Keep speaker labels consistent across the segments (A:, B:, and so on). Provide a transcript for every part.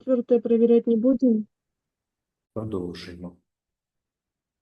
A: Четвертое проверять не будем.
B: Продовжуємо.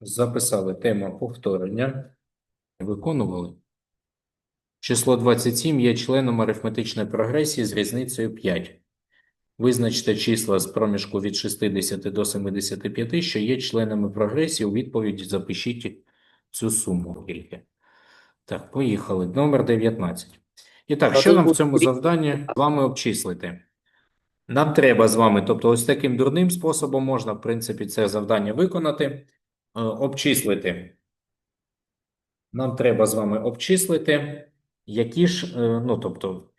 B: Записали тему повторення. Виконували. Число 27 є членом арифметичної прогресії з різницею 5. Визначте числа з проміжку від 60 до 75, що є членами прогресії. У відповідь запишіть цю суму тільки. Так, поїхали. Номер 19. І так, що нам в цьому завданні з вами обчислити? Нам треба з вами, тобто ось таким дурним способом можна, в принципі, це завдання виконати, е, обчислити. Нам треба з вами обчислити, які ж, е, ну, тобто,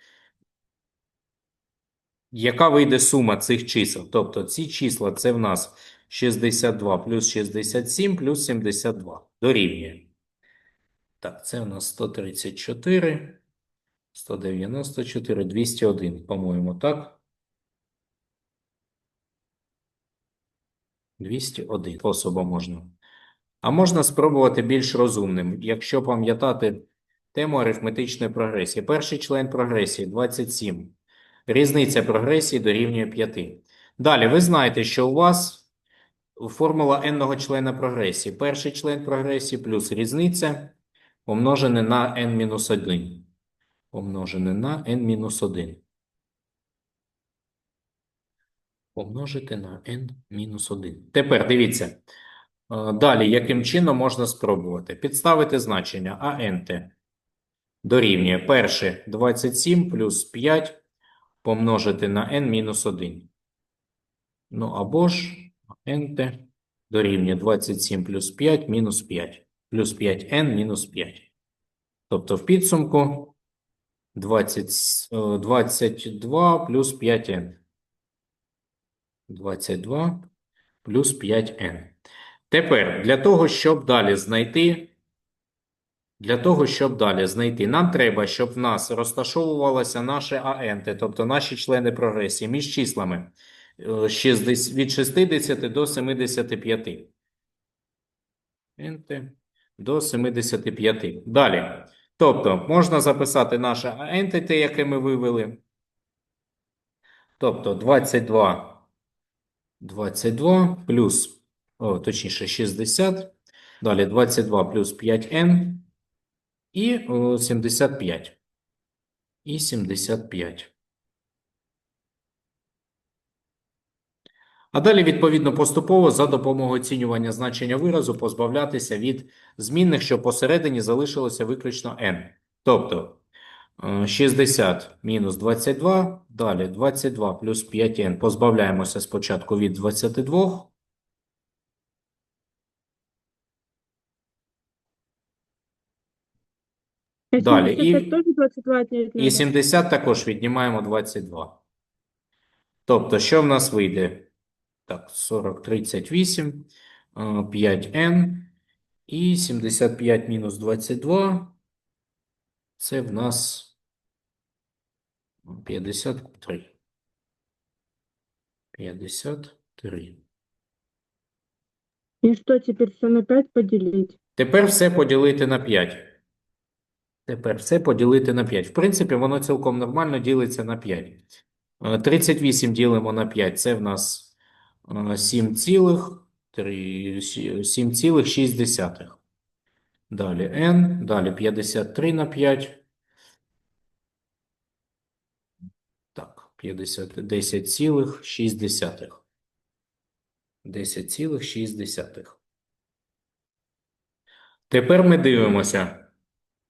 B: яка вийде сума цих чисел. Тобто ці числа це в нас 62 плюс 67 плюс 72 дорівнює. Так, це у нас 134, 194, 201, по-моєму, так? 201 способом можна. А можна спробувати більш розумним, якщо пам'ятати тему арифметичної прогресії. Перший член прогресії 27. Різниця прогресії дорівнює 5. Далі, ви знаєте, що у вас формула n-го члена прогресії. Перший член прогресії плюс різниця помножене на n-1. Помножене на n-1. Помножити на n-1. Тепер дивіться. Е, Далі, яким чином можна спробувати? Підставити значення АНТ дорівнює перше 27 плюс 5 помножити на n-1. Ну або ж АНТ дорівнює 27 плюс 5 мінус 5 плюс 5n мінус 5. Тобто в підсумку 20, е, 22 плюс 5n. 22 плюс 5n. Тепер для того, щоб далі знайти, для того, щоб далі знайти, нам треба, щоб в нас розташовувалося наше АНТ, тобто наші члени прогресії між числами е, 60 від 60 до 75. НТ до 75. Далі. Тобто, можна записати наше АНТ, яке ми вивели. Тобто 22 22 плюс, о, точніше, 60. Далі 22 плюс 5n і о, 75. І 75. А далі, відповідно, поступово за допомогою оцінювання значення виразу позбавлятися від змінних, що посередині залишилося виключно n. Тобто 60 мінус 22, далі 22 плюс 5n. Позбавляємося спочатку від 22.
A: А
B: Далее,
A: 75
B: и-
A: тоже 22 отнять
B: І 70 також віднімаємо 22. Тобто, що в нас вийде? Так, 40, 38, е, 5n і 75 мінус 22. Це в нас 53. 53.
A: И что теперь все на 5 поделить?
B: Тепер все поділити на 5. Тепер все поділити на 5. В принципі, воно цілком нормально ділиться на 5. Е, 38 ділимо на 5. Це в нас е, 7 цілих, 3, 7,6. Далі n, далі 53 на 5. Так, 50, 10,6. 10,6. Тепер ми дивимося.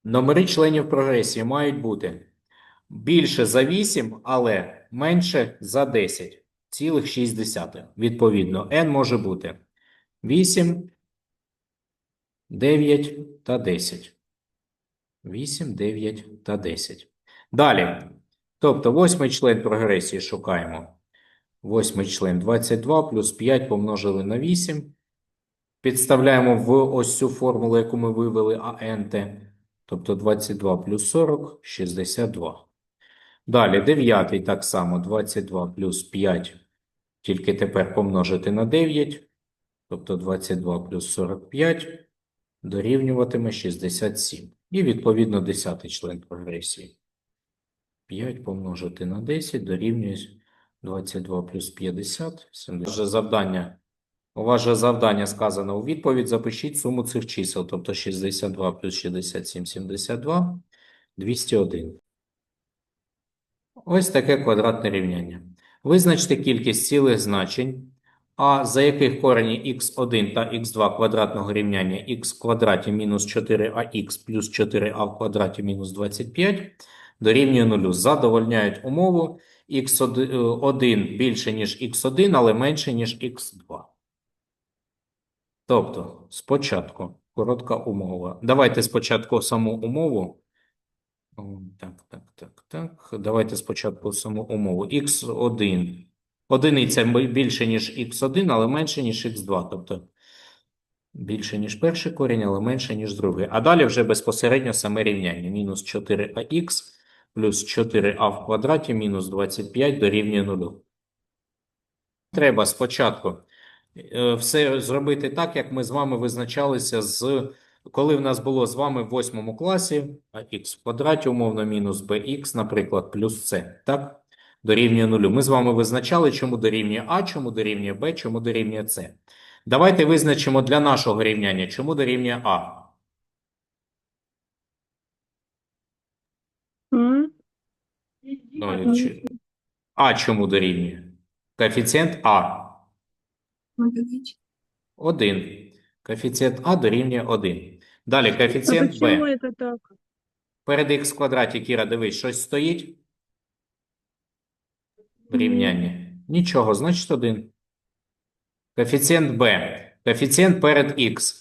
B: Номери членів прогресії мають бути більше за 8, але менше за 10 цілих 6 десятих. Відповідно, n може бути 8, 9 та 10. 8, 9 та 10. Далі. Тобто, восьмий член прогресії шукаємо. Восьмий член 22 плюс 5 помножили на 8. Підставляємо в ось цю формулу, яку ми вивели АНТ. Тобто 22 плюс 40 – 62. Далі дев'ятий так само 22 плюс 5, тільки тепер помножити на 9. Тобто 22 плюс 45 дорівнюватиме 67. І відповідно 10 член прогресії. 5 помножити на 10 дорівнює 22 плюс 50, 70. Ваше завдання. У вас же завдання сказано у відповідь. Запишіть суму цих чисел, тобто 62 плюс 67, 72, 201. Ось таке квадратне рівняння. Визначте кількість цілих значень, а за яких корені х1 та х2 квадратного рівняння х квадраті мінус 4ax плюс 4a в квадраті мінус 25 дорівнює нулю. Задовольняють умову х1 більше, ніж х1, але менше, ніж х2. Тобто, спочатку коротка умова. Давайте спочатку саму умову. Так, так, так, так. Давайте спочатку саму умову. х1. Одиниця більше, ніж х1, але менше, ніж х2. Тобто більше, ніж перший корінь, але менше, ніж другий. А далі вже безпосередньо саме рівняння. Мінус 4ах плюс 4а в квадраті мінус 25 дорівнює 0. Треба спочатку е, все зробити так, як ми з вами визначалися з коли в нас було з вами в восьмому класі, а х в квадраті, умовно, мінус bx, наприклад, плюс c, так? Дорівнює нулю. Ми з вами визначали, чому дорівнює а, чому дорівнює b, чому дорівнює c. Давайте визначимо для нашого рівняння, чому дорівнює а.
A: А?
B: Ну, а чому дорівнює? Коефіцієнт а. 1. Коефіцієнт а дорівнює 1. Далі коефіцієнт
A: так?
B: Перед х в квадраті, Кіра, дивись, щось стоїть в рівнянні? Нічого, значить 1. Коефіцієнт b. Коефіцієнт перед х.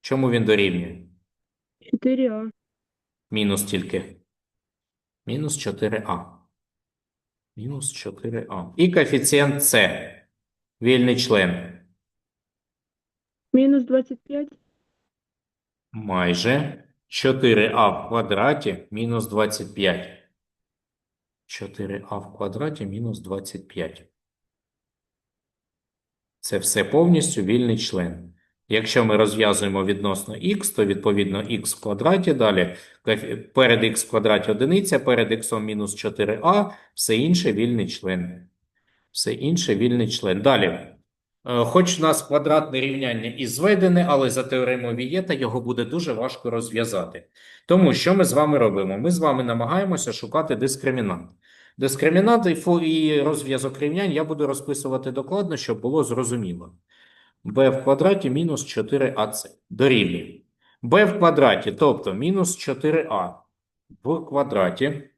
B: Чому він дорівнює?
A: 4А.
B: Мінус тільки. Мінус 4а. Мінус 4а. І коефіцієнт c. Вільний член.
A: Минус 25.
B: Майже 4а в квадраті мінус 25. 4а в квадраті мінус 25. Це все повністю вільний член. Якщо ми розв'язуємо відносно х, то відповідно х в квадраті, далі перед х в квадраті одиниця, перед х мінус 4а, все інше вільний член. Все інше вільний член. Далі. Е, Хоч у нас квадратне рівняння і зведене, але за теоремою Вієта його буде дуже важко розв'язати. Тому що ми з вами робимо? Ми з вами намагаємося шукати дискримінант. Дискримінант і розв'язок рівнянь я буду розписувати докладно, щоб було зрозуміло. b в квадраті мінус 4ac дорівнює. b в квадраті, тобто мінус 4a в квадраті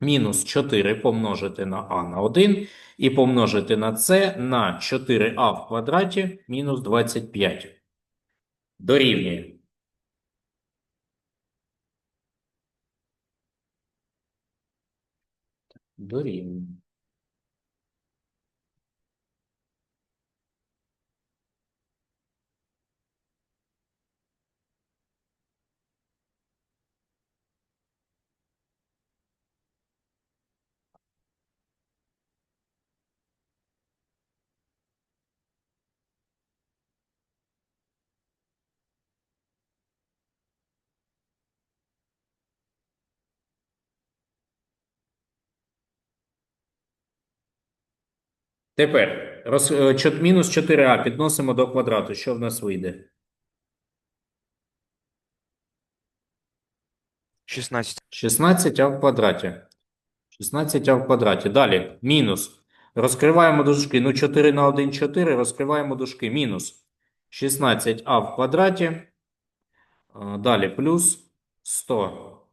B: мінус 4 помножити на а на 1 і помножити на це на 4а в квадраті мінус 25. Дорівнює. Дорівнює. Тепер роз, е, чот- мінус 4а підносимо до квадрату. Що в нас вийде?
C: 16.
B: 16а в квадраті. 16а в квадраті. Далі. Мінус. Розкриваємо дужки. Ну, 4 на 1 – 4. Розкриваємо дужки. Мінус. 16а в квадраті. Далі. Плюс 100.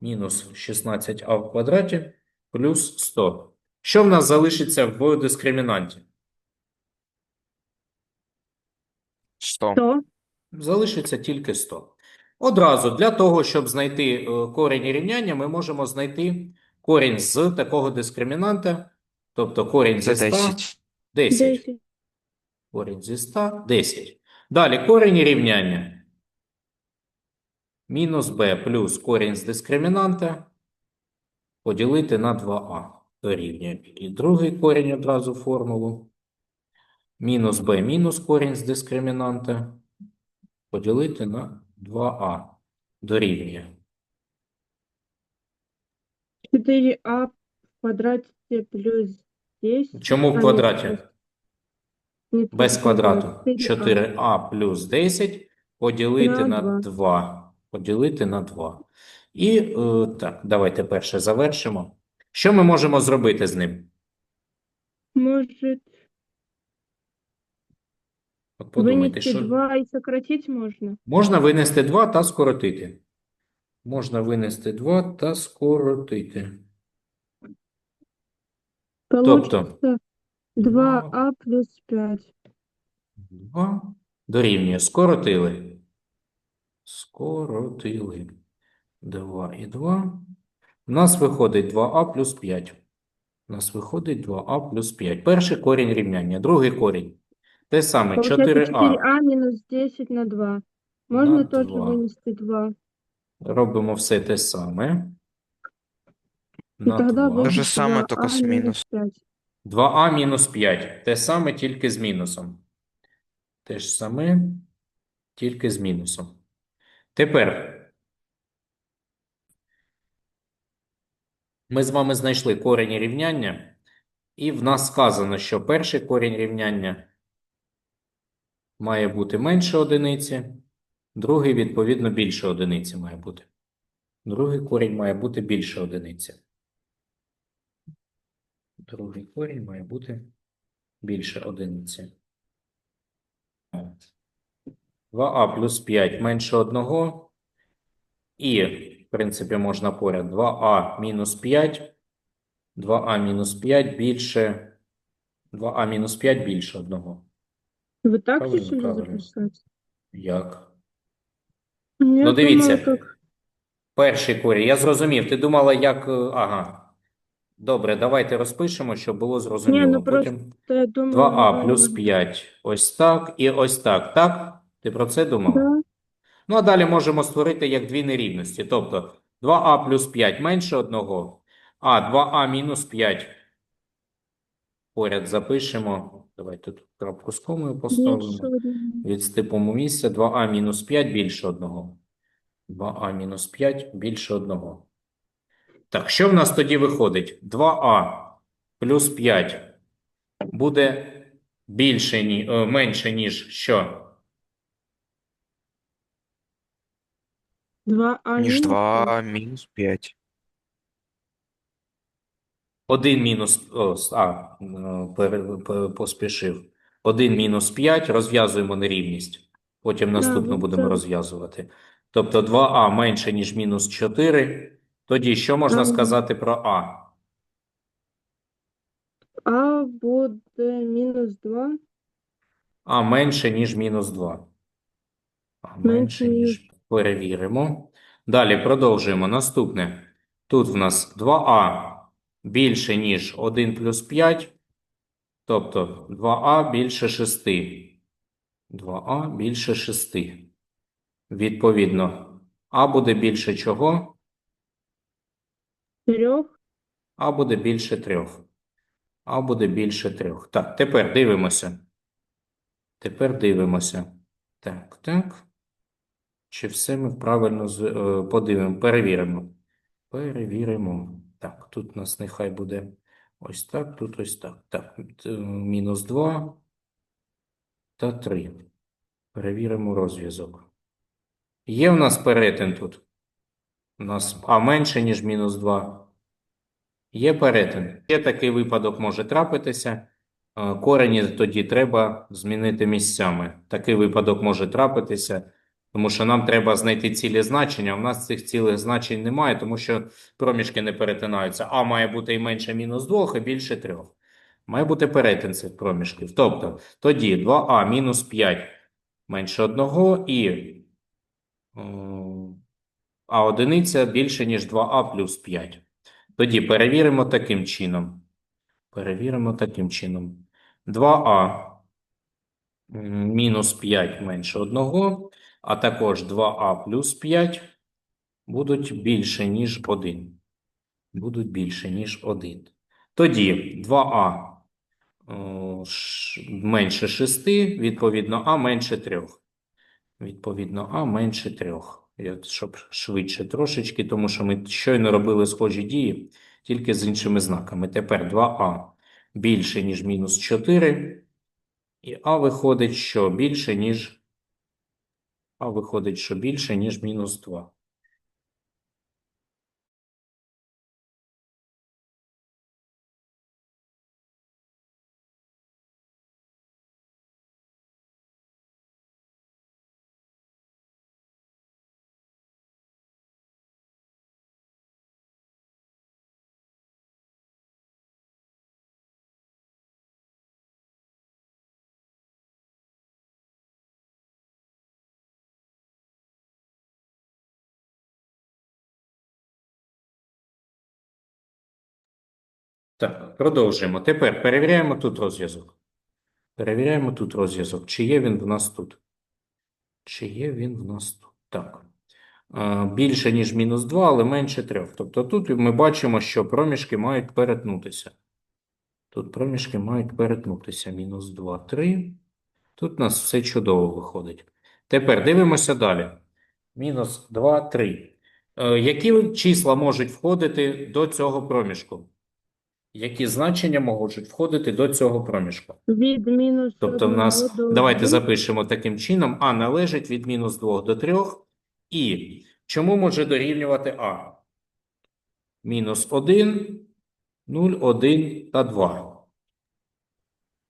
B: Мінус 16а в квадраті. Плюс 100. Що в нас залишиться в дискримінанті?
C: 100.
A: 100.
B: Залишиться тільки 100. Одразу для того, щоб знайти е, корінь рівняння, ми можемо знайти корінь з такого дискримінанта, тобто корінь зі 100
C: 10.
B: 10.
A: 10.
B: Корінь зі 100 10. Далі корінь рівняння. Мінус b плюс корінь з дискримінанта поділити на 2а. Дорівнює. І другий корінь одразу формулу. Мінус b мінус корінь з дискримінанта поділити на 2а. Дорівнює.
A: 4А в квадрате плюс 10.
B: Чому в квадраті? Без квадрату.
A: 4а.
B: 4а плюс 10 поділити
A: На
B: на 2. Поділити на 2. І е, так, давайте перше завершимо. Що ми можемо зробити з ним?
A: Может,
B: От подумайте,
A: вынести
B: що
A: 2 и сократить можно?
B: можна винести 2 та скоротити. Можна винести 2 та скоротити.
A: Получится 2а плюс 5.
B: 2 дорівнює. Скоротили. Скоротили. 2 і 2. У нас виходить 2а плюс 5. У нас виходить 2а плюс 5. Перший корінь рівняння. Другий корінь. Те саме. 4а.
A: 4а минус 10 на 2. Можно
B: На
A: тоже
B: 2.
A: вынести 2.
B: Робимо все те саме. На
A: тогда
B: 2.
A: будет
C: То же самое,
A: 2а
C: только с
A: минус
C: минус.
A: 5.
B: 2а мінус 5. Те саме, тільки з мінусом. Те ж саме, тільки з мінусом. Тепер ми з вами знайшли корінь рівняння, і в нас сказано, що перший корінь рівняння має бути менше одиниці, другий, відповідно, більше одиниці має бути. Другий корінь має бути більше одиниці. Другий корінь має бути більше одиниці. 2а плюс 5 менше 1. І, принципі, можна поряд 2а мінус 5. 2а мінус 5 більше. 2а мінус 5 більше 1.
A: Вы так
B: Правильно, правильно.
A: записать?
B: Як?
A: Я
B: Ну, дивіться.
A: думала, как...
B: Перший корінь. Я зрозумів. Ти думала, як. е, Ага. Добре, давайте розпишемо, щоб було зрозуміло.
A: ну, просто
B: Потім
A: Я думала,
B: 2а плюс 5. Ось так і ось так. Так? Ти про це думала?
A: Да.
B: Ну, а далі можемо створити як дві нерівності. Тобто 2а плюс 5 менше 1, а 2а мінус 5 поряд запишемо. Давайте тут крапку з комою поставимо.
A: Одного.
B: Відступимо місце 2а мінус 5 більше 1. 2а мінус 5 більше 1. Так, що в нас тоді виходить? 2а плюс 5 буде більше, ні, е, менше, ніж що?
A: 2а
C: Ніж
A: минус
C: 2 мінус 5.
B: 1 мінус, о, с- а, пере- поспішив. 1 мінус 5, розв'язуємо нерівність. Потім наступну
A: ну,
B: будемо
A: це-
B: розв'язувати. Тобто 2а менше, ніж мінус 4. Тоді що можна
A: Ага.
B: сказати про а?
A: А буде мінус 2.
B: А менше, ніж мінус 2. А менше,
A: Менше,
B: ніж. Перевіримо. Далі продовжуємо. Наступне. Тут в нас 2а більше, ніж 1 плюс 5. Тобто 2а більше 6. 2а більше 6. Відповідно, а буде більше чого?
A: 3.
B: А буде більше 3. А буде більше 3. Так, тепер дивимося. Тепер дивимося. Так, так. Чи все ми правильно е, подивимо, перевіримо. Перевіримо. Так, тут у нас нехай буде ось так, тут ось так. Так, мінус 2 та 3. Перевіримо розв'язок. Є в нас перетин тут? У нас а менше, ніж мінус 2. Є перетин. Є такий випадок може трапитися. Е, Корені тоді треба змінити місцями. Такий випадок може трапитися, тому що нам треба знайти цілі значення. У нас цих цілих значень немає, тому що проміжки не перетинаються. А має бути і менше мінус 2, і більше 3. Має бути перетин цих проміжків. Тобто, тоді 2а мінус 5 менше 1 і а одиниця більше, ніж 2а плюс 5. Тоді перевіримо таким чином. Перевіримо таким чином. 2а мінус 5 менше 1, а також 2а плюс 5 будуть більше, ніж 1. Будуть більше, ніж 1. Тоді 2а менше 6, відповідно, а менше 3. Відповідно, а менше 3. Я, щоб швидше трошечки, тому що ми щойно робили схожі дії, тільки з іншими знаками. Тепер 2а більше, ніж мінус 4. І А виходить, що більше, ніж А виходить, що більше, ніж мінус 2. Так, продовжуємо. Тепер перевіряємо тут розв'язок. Перевіряємо тут розв'язок. Чи є він в нас тут? Чи є він в нас тут? Так. Більше, ніж мінус 2, але менше 3. Тобто тут ми бачимо, що проміжки мають перетнутися. Тут проміжки мають перетнутися. Мінус 2, 3. Тут у нас все чудово виходить. Тепер дивимося далі. Мінус 2, 3. Е, Які числа можуть входити до цього проміжку? Які значення можуть входити до цього проміжку?
A: Від мінус
B: Тобто в нас,
A: до
B: давайте
A: 1.
B: запишемо таким чином, А належить від мінус 2 до 3. І чому може дорівнювати А? Мінус 1, 0, 1 та 2.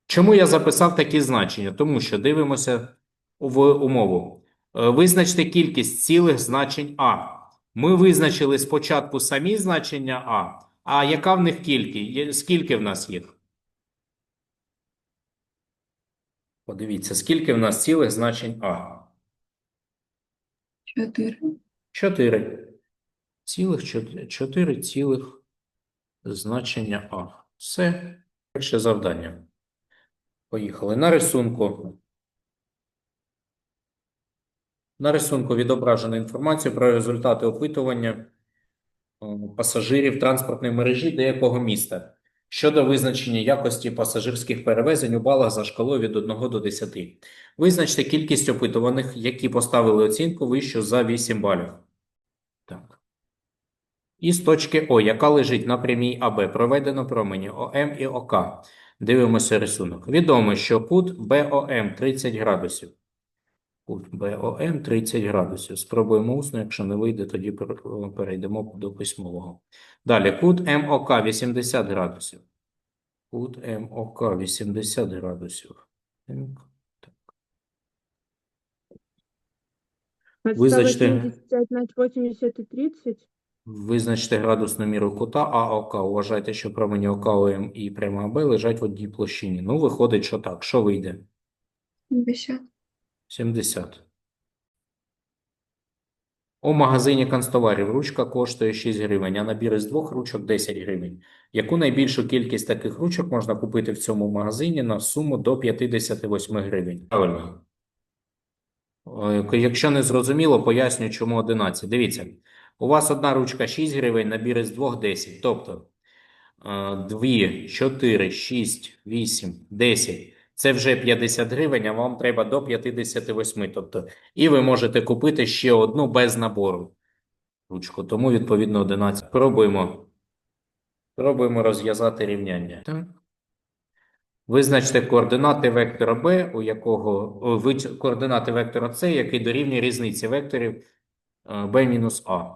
B: Чому я записав такі значення? Тому що дивимося в умову. Е, Визначте кількість цілих значень А. Ми визначили спочатку самі значення А, а яка в них кількість? Скільки в нас їх? Подивіться, скільки в нас цілих значень А?
D: Чотири.
B: 4. Цілих, чот- 4 цілих значення А. Все. Перше завдання. Поїхали. На рисунку. На рисунку відображена інформація про результати опитування пасажирів транспортної мережі деякого міста щодо визначення якості пасажирських перевезень у балах за шкалою від 1 до 10. Визначте кількість опитуваних, які поставили оцінку вищу за 8 балів. Так. І з точки О, яка лежить на прямій АБ, проведено промені ОМ і ОК. Дивимося рисунок. Відомо, що кут БОМ 30 градусів. Кут БОМ 30 градусів. Спробуємо усно, якщо не вийде, тоді перейдемо до письмового. Далі, кут МОК 80 градусів. Кут МОК 80 градусів. Так. Визначте.
A: 80 і 30.
B: Визначте градусну міру кута АОК. Вважайте, що промені ОК, ОМ і пряма АБ лежать в одній площині. Ну, виходить, що так. Що вийде?
D: П'ятдесят.
B: 70. У магазині канцтоварів ручка коштує 6 гривень, а набір із двох ручок 10 гривень. Яку найбільшу кількість таких ручок можна купити в цьому магазині на суму до 58 гривень? Правильно. Е, Якщо не зрозуміло, поясню, чому 11. Дивіться, у вас одна ручка 6 гривень, набір із двох 10. Тобто 2, 4, 6, 8, 10. Це вже 50 гривень, а вам треба до 58. Тобто, і ви можете купити ще одну без набору ручку. Тому, відповідно, 11. Пробуємо. Пробуємо розв'язати рівняння. Так. Визначте координати вектора B, у якого координати вектора С, який дорівнює різниці векторів е, B мінус А.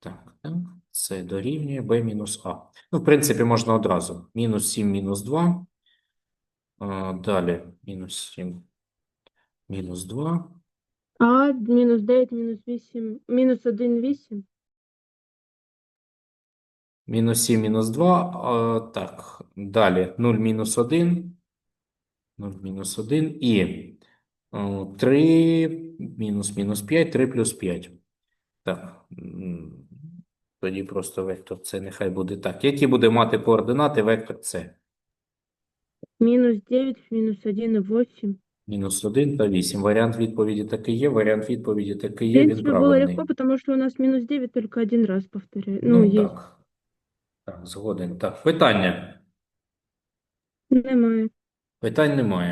B: Так, так. Це дорівнює B мінус А. Ну, в принципі, можна одразу. Мінус 7, мінус 2. Далі мінус 7, мінус 2.
A: А мінус 9, мінус 8, мінус 1, 8.
B: Мінус 7, мінус 2. А, так, далі 0, мінус 1. 0, мінус 1. І 3, мінус, мінус 5, 3 плюс 5. Так. Тоді просто вектор С нехай буде так. Які буде мати координати вектор С?
A: Мінус 9, мінус 1 і 8.
B: Мінус 1 та 8. Варіант відповіді таки є, варіант відповіді
A: таки
B: є, він
A: было
B: правильний.
A: легко, потому что у нас минус 9 только один раз повторяю.
B: Ну,
A: Ну, есть.
B: так. Так, згоден. Так, питання.
A: Немає.
B: Питань немає.